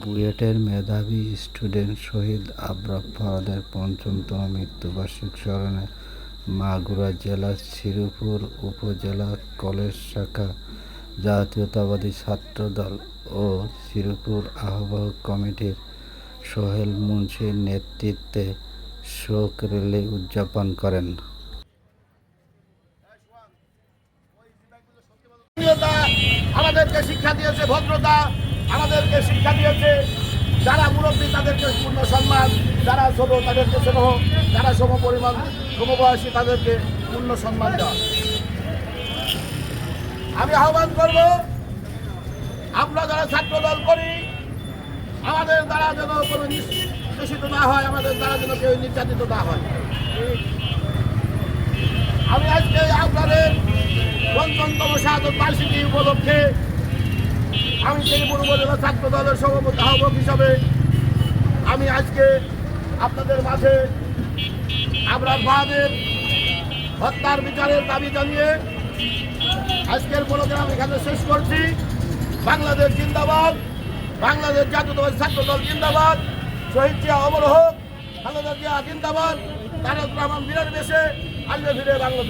বুয়েটের মেধাবী স্টুডেন্ট শহীদ আবরার ফাহাদের পঞ্চমতম মৃত্যুবার্ষিক স্মরণে মাগুরা জেলার শ্রীপুর উপজেলা কলেজ শাখা জাতীয়তাবাদী ছাত্রদল ও শ্রীপুর আহ্বায়ক কমিটির সোহেল মুন্সির নেতৃত্বে শোক র্যালি উদযাপন করেন। আমাদেরকে শিক্ষা দিয়েছে ভদ্রতা আমাদেরকে শিক্ষা দিয়েছে। যারা মুরব্বী, তাদেরকে পূর্ণ সম্মান। যারা ছোট, তাদেরকে স্নেহ যারা সম পরিমাণ সমবয়সী, তাদেরকে পূর্ণ সম্মান দেওয়া আমি আহ্বান করব, আমরা যারা ছাত্র দল করি, আমাদের দ্বারা যেন কোনো নিষ্কাশিত না হয়, আমাদের দ্বারা যেন কেউ নির্যাতিত না হয়। আমি আজকে আপনাদের পঞ্চমতম শাহাদত বার্ষিকী উপলক্ষে আমি সেই পূর্বজেলা ছাত্র দলের সভাপতি আহ্বক হিসাবে আমি আজকে আপনাদের মাঝে আবরার বাহাদের হত্যার বিচারের দাবি জানিয়ে আজকের প্রোগ্রাম এখানে শেষ করছি। বাংলাদেশ জিন্দাবাদ, বাংলাদেশ জাতীয়তাবাদী ছাত্র দল জিন্দাবাদ, শহীদ জিয়া অমর হোক, খালেদা জিয়া জিন্দাবাদ, তারক রহমান বীরের বেশে আসবে ফিরে বাংলাদেশ।